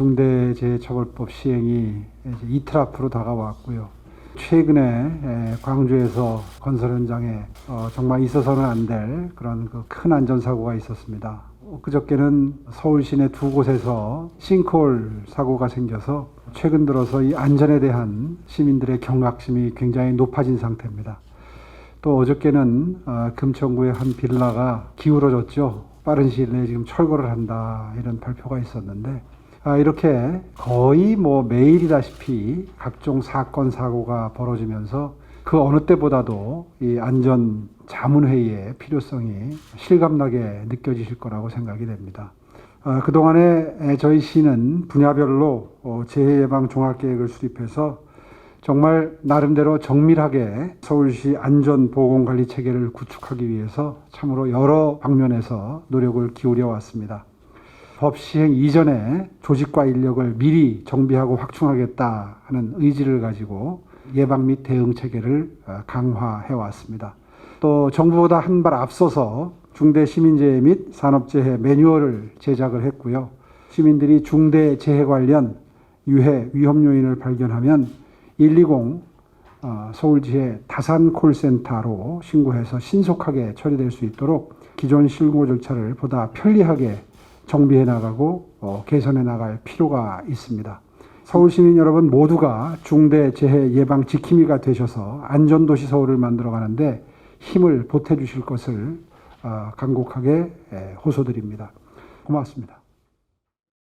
중대재해처벌법 시행이 이틀 앞으로 다가왔고요. 최근에 에, 광주에서 건설 현장에 어, 정말 있어서는 안 될 그런 그큰 안전사고가 있었습니다. 그저께는 서울 시내 두 곳에서 싱크홀 사고가 생겨서 최근 들어서 이 안전에 대한 시민들의 경각심이 굉장히 높아진 상태입니다. 또 어저께는 어, 금천구의 한 빌라가 기울어졌죠. 빠른 시일 내에 지금 철거를 한다 이런 발표가 있었는데 아, 이렇게 거의 뭐 매일이다시피 각종 사건 사고가 벌어지면서 그 어느 때보다도 이 안전 자문회의의 필요성이 실감나게 느껴지실 거라고 생각이 됩니다. 아, 그동안에 에, 저희 시는 분야별로 어, 재해 예방 종합 계획을 수립해서 정말 나름대로 정밀하게 서울시 안전 보건 관리 체계를 구축하기 위해서 참으로 여러 방면에서 노력을 기울여 왔습니다. 법 시행 이전에 조직과 인력을 미리 정비하고 확충하겠다 하는 의지를 가지고 예방 및 대응 체계를 어, 강화해 왔습니다. 또 정부보다 한 발 앞서서 중대 시민재해 및 산업재해 매뉴얼을 제작을 했고요. 시민들이 중대 재해 관련 유해 위험 요인을 발견하면 120 어, 서울지의 다산 콜센터로 신고해서 신속하게 처리될 수 있도록 기존 신고 절차를 보다 편리하게 정비해 나가고 어, 개선해 나갈 필요가 있습니다. 서울 시민 여러분 모두가 중대 재해 예방 지킴이가 되셔서 안전도시 서울을 만들어 가는데 힘을 보태 주실 것을 어, 간곡하게 에, 호소드립니다. 고맙습니다.